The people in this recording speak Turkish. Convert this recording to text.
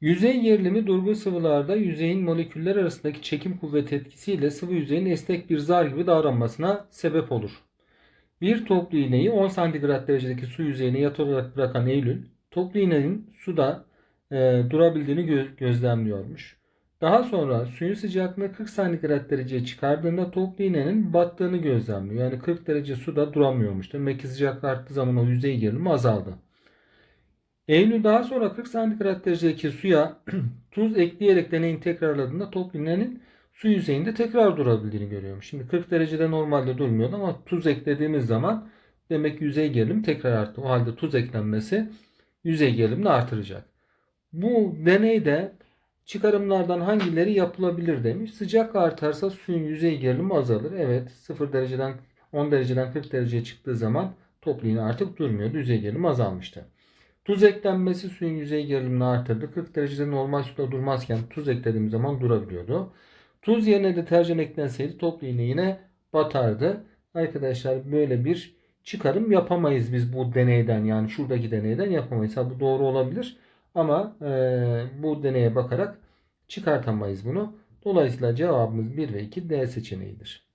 Yüzey gerilimi durgun sıvılarda yüzeyin moleküller arasındaki çekim kuvveti etkisiyle sıvı yüzeyin esnek bir zar gibi davranmasına sebep olur. Bir toplu iğneyi 10 santigrat derecedeki su yüzeyine yatay olarak bırakan Eylül, toplu iğnenin suda e, durabildiğini gö- gözlemliyormuş. Daha sonra suyun sıcaklığını 40 santigrat dereceye çıkardığında toplu iğnenin battığını gözlemliyor. Yani 40 derece suda duramıyormuş. Demek ki sıcaklık arttığı zaman o yüzey gerilimi azaldı. Eylül daha sonra 40 santigrat derecedeki suya tuz ekleyerek deneyin tekrarladığında toplu iğnenin su yüzeyinde tekrar durabildiğini görüyormuş. Şimdi 40 derecede normalde durmuyordu ama tuz eklediğimiz zaman demek ki yüzey gerilim tekrar arttı. O halde tuz eklenmesi yüzey gerilimini artıracak. Bu deneyde çıkarımlardan hangileri yapılabilir demiş. Sıcak artarsa suyun yüzey gerilimi azalır. Evet 0 dereceden 10 dereceden 40 dereceye çıktığı zaman iğne artık durmuyordu. Yüzey gerilimi azalmıştı. Tuz eklenmesi suyun yüzey gerilimini artırdı. 40 derecede normal suda durmazken tuz eklediğimiz zaman durabiliyordu. Tuz yerine deterjan eklenseydi toplu iğne yine batardı. Arkadaşlar böyle bir çıkarım yapamayız biz bu deneyden yani şuradaki deneyden yapamayız. Ha bu doğru olabilir ama e, bu deneye bakarak çıkartamayız bunu. Dolayısıyla cevabımız 1 ve 2 D seçeneğidir.